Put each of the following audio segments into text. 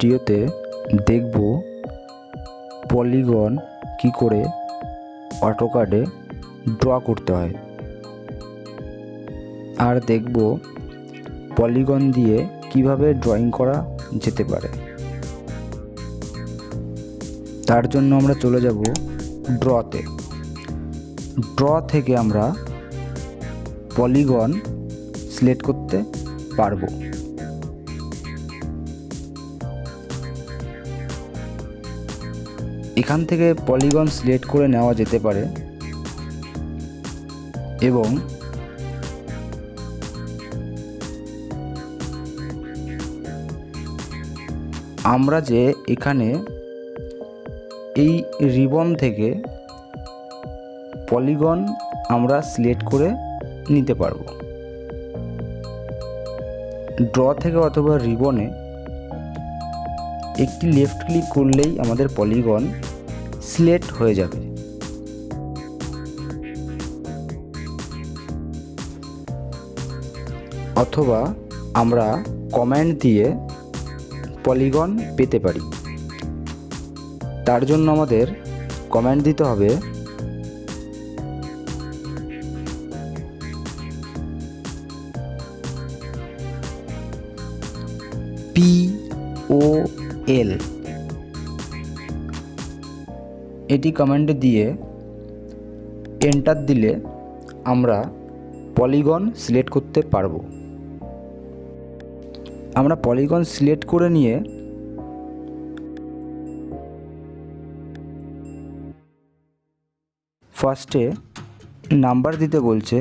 ভিডিওতে দেখব পলিগন কি করে অটোকাডে ড্র করতে হয়। আর দেখব পলিগন দিয়ে কীভাবে ড্রয়িং করা যেতে পারে। তার জন্য আমরা চলে যাব ড্রতে। ড্র থেকে আমরা পলিগন সিলেক্ট করতে পারব। এখান থেকে পলিগন সিলেক্ট করে নেওয়া যেতে পারে এবং আমরা যে এখানে এই রিবন থেকে পলিগন আমরা সিলেক্ট করে নিতে পারব। ড্র থেকে অথবা রিবনে একটি লেফট ক্লিক করলেই আমাদের পলিগন সিলেক্ট হয়ে যাবে। অথবা আমরা কমেন্ট দিয়ে পলিগন পেতে পারি। তার জন্য আমাদের কমেন্ট দিতে হবে পি ও এল এটি কমেন্টে দিয়ে এন্টার দিলে আমরা পলিগন সিলেক্ট করতে পারব। আমরা পলিগন সিলেক্ট করে নিয়ে ফার্স্টে নাম্বার দিতে বলছে,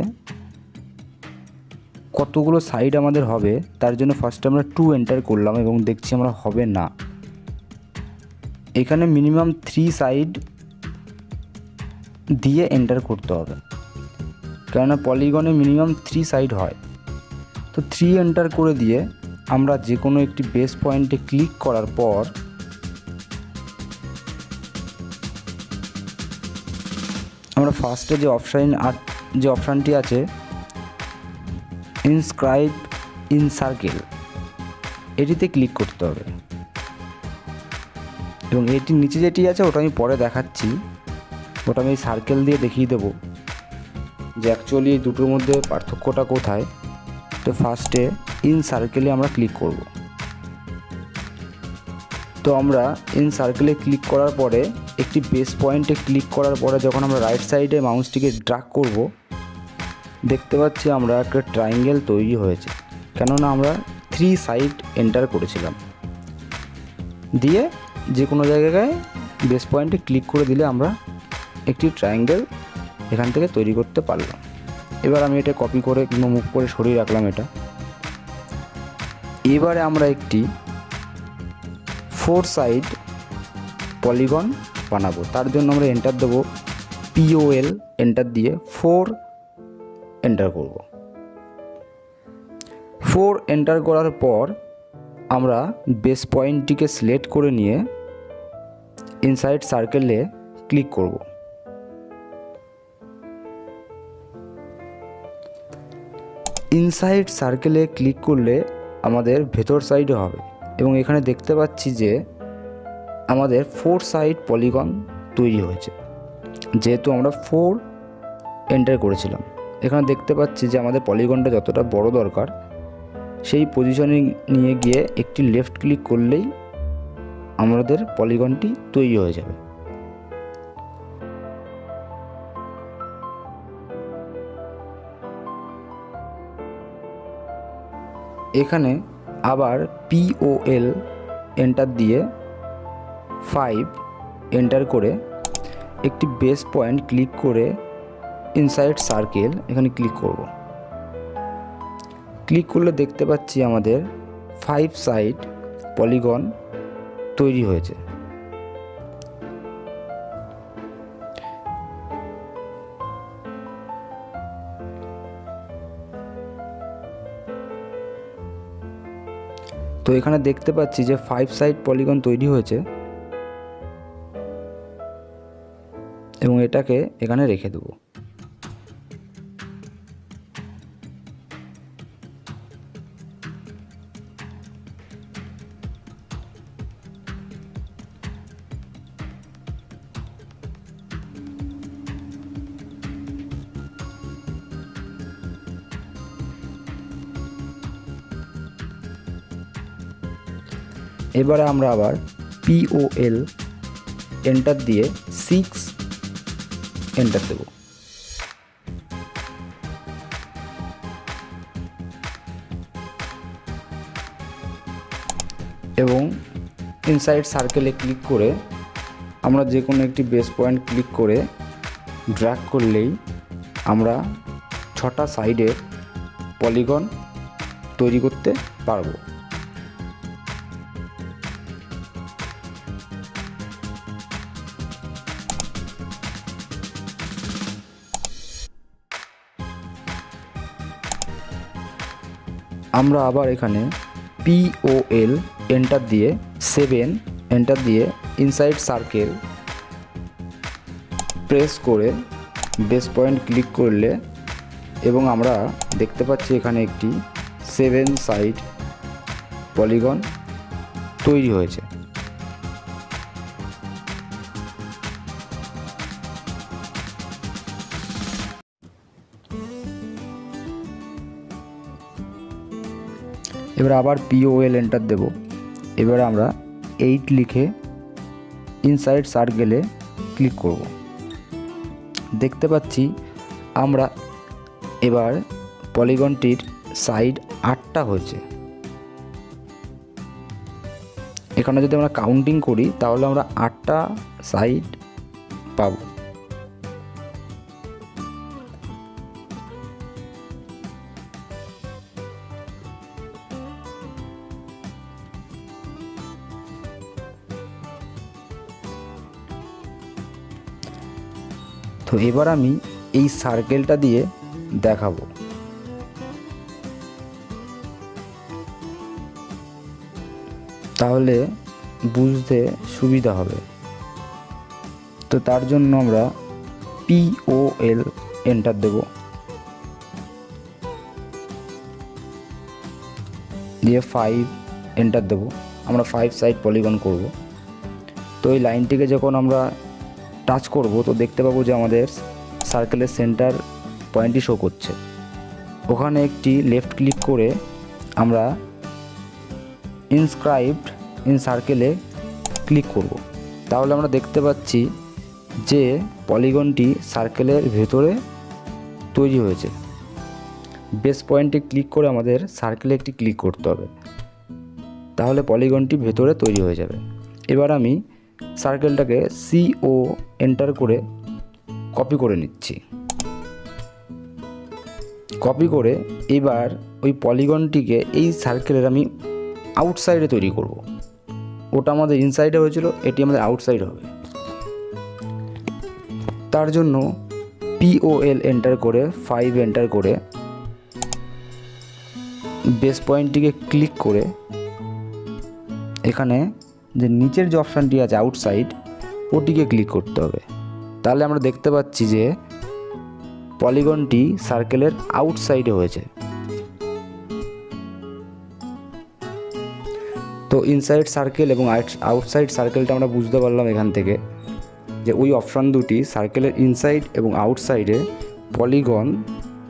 কতগুলো সাইড আমাদের হবে, তার জন্য ফার্স্টে আমরা টু এন্টার করলাম এবং দেখছি আমরা হবে না। এখানে মিনিমাম থ্রি সাইড দিয়ে এন্টার করতে হবে। কেননা পলিগনে মিনিমাম থ্রি সাইড হয়। তো থ্রি এন্টার করে দিয়ে আমরা যে কোনো একটি বেস পয়েন্টে ক্লিক করার পর আমরা ফার্স্টে যে অপশান যে অপশানটি আছে ইনস্ক্রাইব ইন সার্কেল এটিতে ক্লিক করতে হবে। এবং এটির নিচে যেটি আছে, ওটা আমি পরে দেখাচ্ছি। ওটা আমি সার্কেল দিয়ে দেখিয়ে দেবো যে অ্যাকচুয়ালি এই দুটোর মধ্যে পার্থক্যটা কোথায়? তো ফার্স্টে ইন সার্কেলে আমরা ক্লিক করব। তো আমরা ইন সার্কেলে ক্লিক করার পরে, একটি বেস পয়েন্টে ক্লিক করার পরে যখন আমরা রাইট সাইডে মাউসটিকে ড্রাগ করব, দেখতে পাচ্ছি আমরা একটা ট্রায়াঙ্গেল তৈরি হয়েছে। কেননা আমরা থ্রি সাইড এন্টার করেছিলাম। দিয়ে যে কোনো জায়গায় বেস পয়েন্টে ক্লিক করে দিলে আমরা একটি ট্রায়াঙ্গেল এখান থেকে তৈরি করতে পারলাম। এবার আমি এটা কপি করে কিংবা মুভ করে সরিয়ে রাখলাম এটা। এবারে আমরা একটি ফোর সাইড পলিগন বানাবো। তার জন্য আমরা এন্টার দেবো পিওএল এন্টার দিয়ে ফোর এন্টার করব। ফোর এন্টার করার পর আমরা বেস পয়েন্টটিকে সিলেক্ট করে নিয়ে ইনসাইড সার্কেলে ক্লিক করব। ইনসাইড সার্কেলে ক্লিক করলে আমাদের ভেতর সাইডে হবে। এবং এখানে দেখতে পাচ্ছি যে আমাদের ফোর সাইড পলিগন তৈরি হয়েছে। যেহেতু আমরা ফোর এন্টার করেছিলাম, এখানে দেখতে পাচ্ছি যে আমাদের পলিগনটা যতটা বড় দরকার, সেই পজিশনে নিয়ে গিয়ে একটি লেফট ক্লিক করলেই আমাদের পলিগনটি তৈরি হয়ে যাবে। এখানে আবার পিওএল এন্টার দিয়ে ফাইভ এন্টার করে একটি বেস পয়েন্ট ক্লিক করে ইনসাইড সার্কেল এখানে ক্লিক করব। ক্লিক করলে দেখতে পাচ্ছি আমাদের ফাইভ সাইড পলিগন তৈরি হয়েছে। তো এখানে দেখতে পাচ্ছি যে ফাইভ সাইড পলিগন তৈরি হয়েছে এবং এটাকে এখানে রেখে দেবো। এবারে আমরা আবার পিওএল এন্টার দিয়ে সিক্স এন্টার দেব। এবং ইনসাইড সার্কেলে ক্লিক করে আমরা যে কোনো একটি বেস পয়েন্ট ক্লিক করে ড্র্যাগ করলেই আমরা ছটা সাইডের পলিগন তৈরি করতে পারব। আমরা আবার এখানে পিওএল এন্টার দিয়ে সেভেন এন্টার দিয়ে ইনসাইড সার্কেল প্রেস করে বেস পয়েন্ট ক্লিক করলে এবং আমরা দেখতে পাচ্ছি এখানে একটি সেভেন সাইড পলিগন তৈরি হয়েছে। এবার আবার পিওএল এন্টার দেব। এবার আমরা এইট লিখে ইনসাইড সার্কেলে ক্লিক করব। দেখতে পাচ্ছি আমরা এবার পলিগনটির সাইড আটটা হয়েছে। এখানে যদি আমরা কাউন্টিং করি, তাহলে আমরা আটটা সাইড পাব। তো এবার আমি এই সার্কেলটা দিয়ে দেখাবো। তাহলে বুঝতে সুবিধা হবে। তো তার জন্য আমরা পিওএল এন্টার দেব। দিয়ে ফাইভ এন্টার দেব। আমরা ফাইভ সাইড পলিগন করব। তো এই লাইনটিকে যখন আমরা টাচ করব, তো দেখতে পাবো যে আমাদের সার্কেলের সেন্টার পয়েন্টটি শো করছে। ওখানে একটি লেফট ক্লিক করে আমরা ইনস্ক্রাইবড ইন সার্কেলে ক্লিক করব। তাহলে আমরা দেখতে পাচ্ছি যে পলিগনটি সার্কেলের ভেতরে তৈরি হয়েছে। বেস পয়েন্টে ক্লিক করে আমাদের সার্কেলে একটি ক্লিক করতে হবে। তাহলে পলিগনটি ভেতরে তৈরি হয়ে যাবে। এবার আমি সার্কেলটাকে সিও এন্টার করে কপি করে নিচ্ছি। কপি করে এবার ওই পলিগনটিকে এই সার্কেলের আমি আউটসাইডে তৈরি করব। ওটা আমাদের ইনসাইডে হয়েছিল, এটি আমাদের আউটসাইড হবে। তার জন্য পিওএল এন্টার করে ফাইভ এন্টার করে বেস পয়েন্টটিকে ক্লিক করে, এখানে যে নিচের যে অপশানটি আছে আউটসাইড ওটিকে ক্লিক করতে হবে। তাহলে আমরা দেখতে পাচ্ছি যে পলিগনটি সার্কেলের আউটসাইডে হয়েছে। তো ইনসাইড সার্কেল এবং আউটসাইড সার্কেলটা আমরা বুঝতে পারলাম এখান থেকে যে ওই অপশান দুটি সার্কেলের ইনসাইড এবং আউটসাইডে পলিগন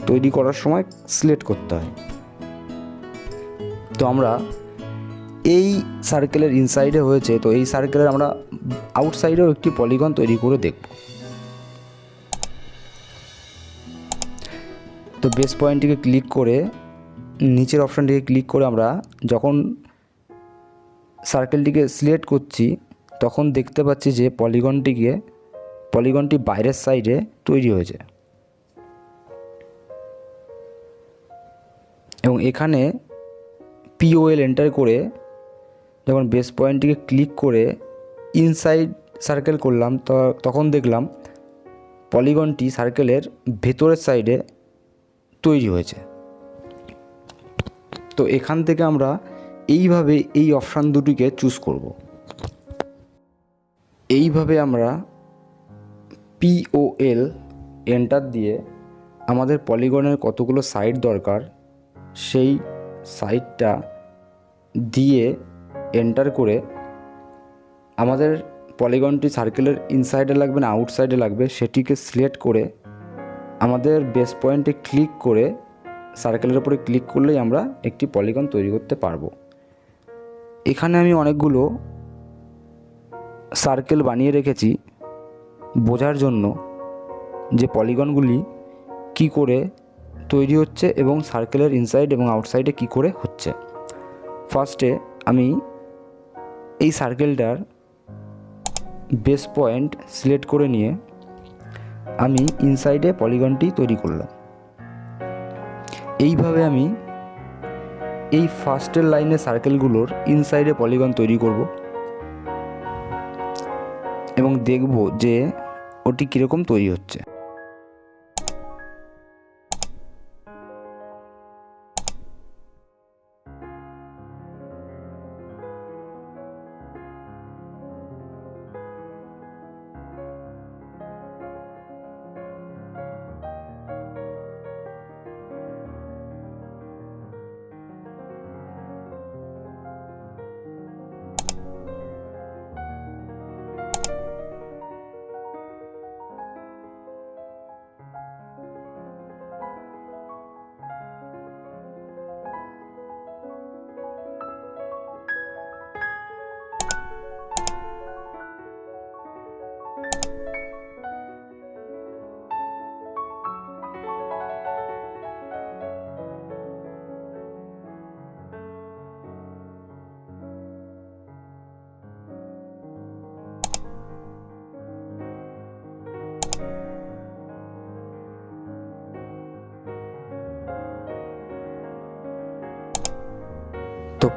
তৈরি করার সময় সিলেক্ট করতে হয়। তো আমরা এই সার্কেলের ইনসাইডে হয়েছে, তো এই সার্কেলের আমরা আউটসাইডেও একটি পলিগন তৈরি করে দেখব। তো বেস পয়েন্টটিকে ক্লিক করে, নিচের অপশানটিকে ক্লিক করে আমরা যখন সার্কেলটিকে সিলেক্ট করছি, তখন দেখতে পাচ্ছি যে পলিগনটিকে পলিগনটি বাইরের সাইডে তৈরি হয়েছে। এবং এখানে পিওএল এন্টার করে যখন বেস পয়েন্টটিকে ক্লিক করে ইনসাইড সার্কেল করলাম তখন দেখলাম পলিগনটি সার্কেলের ভেতরের সাইডে তৈরি হয়েছে। তো এখান থেকে আমরা এইভাবে এই অপশান দুটিকে চুজ করব। এইভাবে আমরা পিওএল এন্টার দিয়ে আমাদের পলিগনের কতগুলো সাইড দরকার, সেই সাইডটা দিয়ে এন্টার করে আমাদের পলিগনটি সার্কেলের ইনসাইডে লাগবে না আউটসাইডে লাগবে, সেটিকে সিলেক্ট করে আমাদের বেস পয়েন্টে ক্লিক করে সার্কেলের উপরে ক্লিক করলেই আমরা একটি পলিগন তৈরি করতে পারব। এখানে আমি অনেকগুলো সার্কেল বানিয়ে রেখেছি বোঝার জন্য যে পলিগনগুলি কি করে তৈরি হচ্ছে এবং সার্কেলের ইনসাইড এবং আউটসাইডে কি করে হচ্ছে। ফার্স্টে আমি এই সার্কেলটার বেস পয়েন্ট সিলেক্ট করে নিয়ে আমি ইনসাইডে পলিগনটি তৈরি করলাম। এইভাবে আমি এই ফার্স্টের লাইনে সার্কেলগুলোর ইনসাইডে পলিগন তৈরি করব এবং দেখব যে ওটি কীরকম তৈরি হচ্ছে।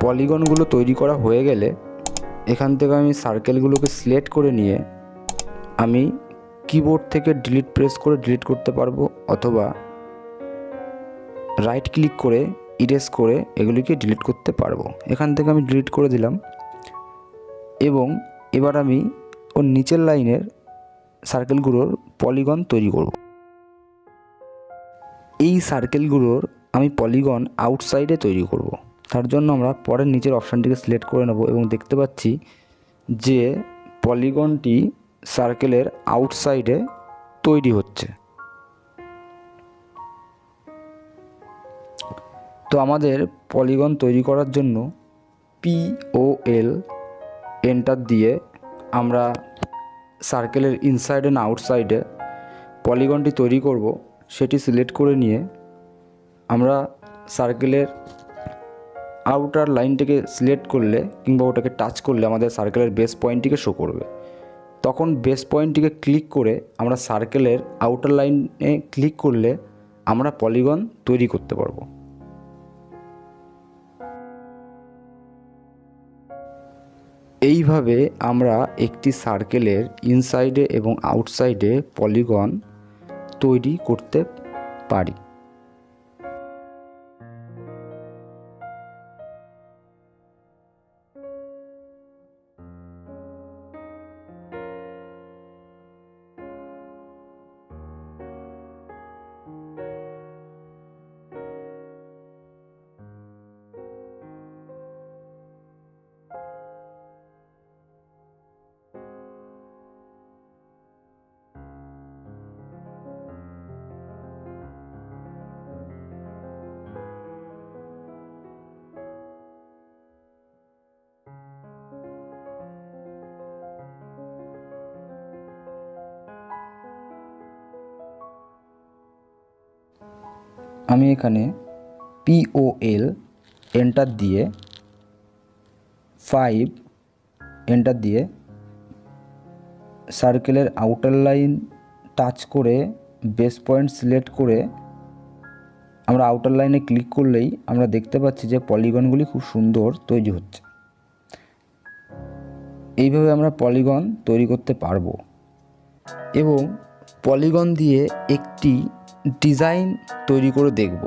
পলিগনগুলো তৈরি করা হয়ে গেলে এখান থেকে আমি সার্কেলগুলোকে সিলেক্ট করে নিয়ে আমি কিবোর্ড থেকে ডিলিট প্রেস করে ডিলিট করতে পারব অথবা রাইট ক্লিক করে ইরেজ করে এগুলিকে ডিলিট করতে পারব। এখান থেকে আমি ডিলিট করে দিলাম এবং এবার আমি ওর নিচের লাইনের সার্কেলগুলোর পলিগন তৈরি করব। এই সার্কেলগুলোর আমি পলিগন আউটসাইডে তৈরি করব। তার জন্য আমরা পরের নিচের অপশানটিকে সিলেক্ট করে নেব এবং দেখতে পাচ্ছি যে পলিগনটি সার্কেলের আউটসাইডে তৈরি হচ্ছে। তো আমাদের পলিগন তৈরি করার জন্য পিওএল এন্টার দিয়ে আমরা সার্কেলের ইনসাইড অ্যান্ড আউটসাইডে পলিগনটি তৈরি করব, সেটি সিলেক্ট করে নিয়ে আমরা সার্কেলের আউটার লাইনটিকে সিলেক্ট করলে কিংবা ওটাকে টাচ করলে আমাদের সার্কেলের বেস পয়েন্টটিকে শো করবে। তখন বেস পয়েন্টটিকে ক্লিক করে আমরা সার্কেলের আউটার লাইনে ক্লিক করলে আমরা পলিগন তৈরি করতে পারব। এইভাবে আমরা একটি সার্কেলের ইনসাইডে এবং আউটসাইডে পলিগন তৈরি করতে পারি। আমি এখানে পিওএল এন্টার দিয়ে ফাইভ এন্টার দিয়ে সার্কেলের আউটার লাইন টাচ করে বেস পয়েন্ট সিলেক্ট করে আমরা আউটার লাইনে ক্লিক করলেই আমরা দেখতে পাচ্ছি যে পলিগনগুলি খুব সুন্দর তৈরি হচ্ছে। এইভাবে আমরা পলিগন তৈরি করতে পারব। এবং পলিগন দিয়ে একটি ডিজাইন তৈরি করে দেখব।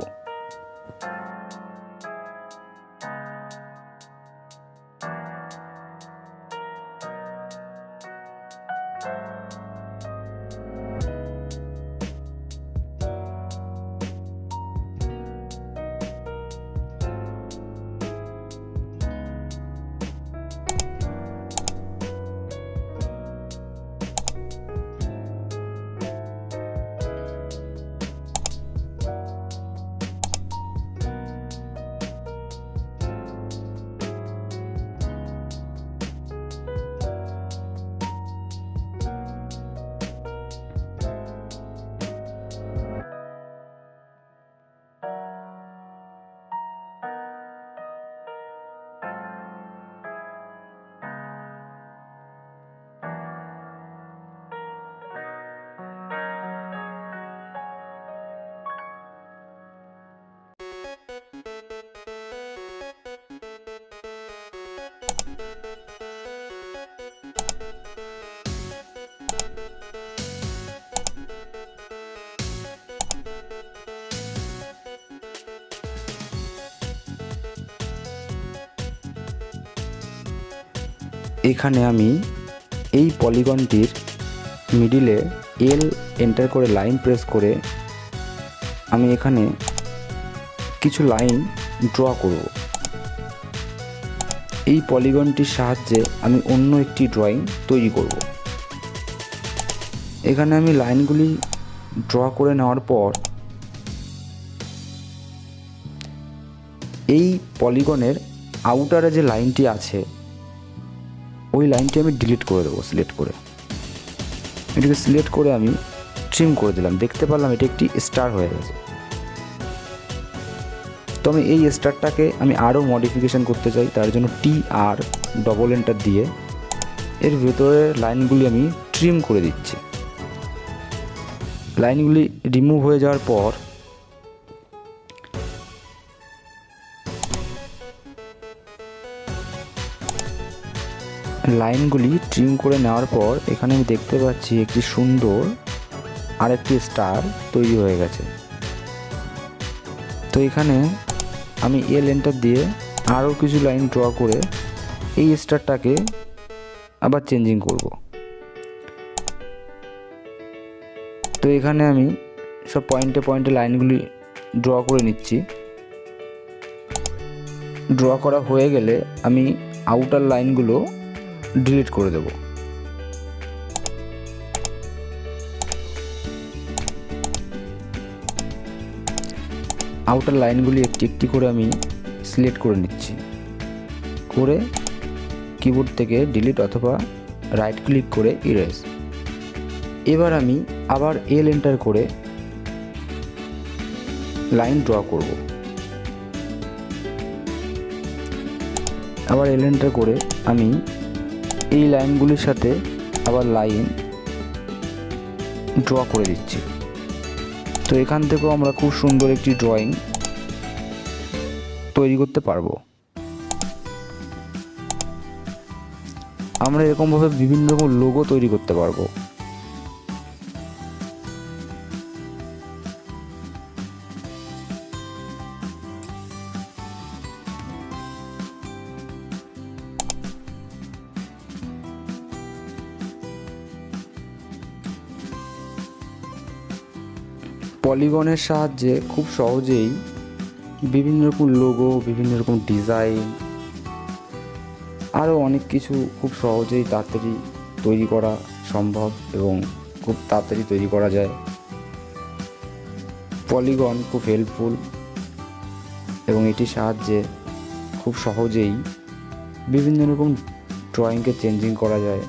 এখানে আমি এই পলিগনটির মিডিলে এল এন্টার করে লাইন প্রেস করে আমি এখানে কিছু লাইন ড্র করব। এই পলিগনটির সাহায্যে আমি অন্য একটি ড্রয়িং তৈরি করব। এখানে আমি লাইনগুলি ড্র করে নেওয়ার পর এই পলিগনের আউটারে যে লাইনটি আছে ওই লাইনটি আমি ডিলিট করে দেবো সিলেক্ট করে। এটিকে সিলেক্ট করে আমি ট্রিম করে দিলাম। দেখতে পারলাম এটি একটি স্টার হয়ে গেছে। তো আমি এই স্টারটাকে আমি আরও মডিফিকেশান করতে চাই, তার জন্য টি আর ডবল এন্টার দিয়ে। এর ভেতরের লাইনগুলি আমি ট্রিম করে দিচ্ছি। লাইনগুলি রিমুভ হয়ে যাওয়ার পর লাইনগুলি ট্রিম করে নেওয়ার পর এখানে আমি দেখতে পাচ্ছি একটি সুন্দর আরেকটি স্টার তৈরি হয়ে গেছে। তো এখানে আমি এল এন্টার দিয়ে আরও কিছু লাইন ড্র করে এই স্টারটাকে আবার চেঞ্জিং করব। তো এখানে আমি সব পয়েন্টে পয়েন্টে লাইনগুলি ড্র করে নিচ্ছি। ড্র করা হয়ে গেলে আমি আউটার লাইনগুলো ডিলিট করে দেব। আউটার লাইনগুলি একটি একটি করে আমি সিলেক্ট করে নিচ্ছি। করে কিবোর্ড থেকে ডিলিট অথবা রাইট ক্লিক করে ইরেজ এবার আমি আবার এল এন্টার করে লাইন ড্র করব। আবার এল এন্টার করে আমি এই লাইনগুলির সাথে আবার লাইন ড্র করে দিচ্ছি। তো এখান থেকেও আমরা খুব সুন্দর একটি ড্রয়িং তৈরি করতে পারব। আমরা এরকমভাবে বিভিন্ন রকম লোগো তৈরি করতে পারব। পলিগনের সাহায্যে খুব সহজেই বিভিন্ন রকম লোগো বিভিন্ন রকম ডিজাইন আরও অনেক কিছু খুব সহজেই তাড়াতাড়ি তৈরি করা সম্ভব এবং খুব তাড়াতাড়ি তৈরি করা যায়। পলিগন খুব হেল্পফুল এবং এটির সাহায্যে খুব সহজেই বিভিন্ন রকম ড্রয়িংকে চেঞ্জিং করা যায়,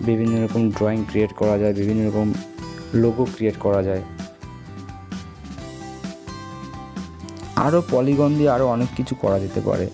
বিভিন্ন রকম ড্রয়িং ক্রিয়েট করা যায়, বিভিন্ন রকম লোগো ক্রিয়েট করা যায়। আরও পলিগন দিয়ে আরও অনেক কিছু করা যেতে পারে।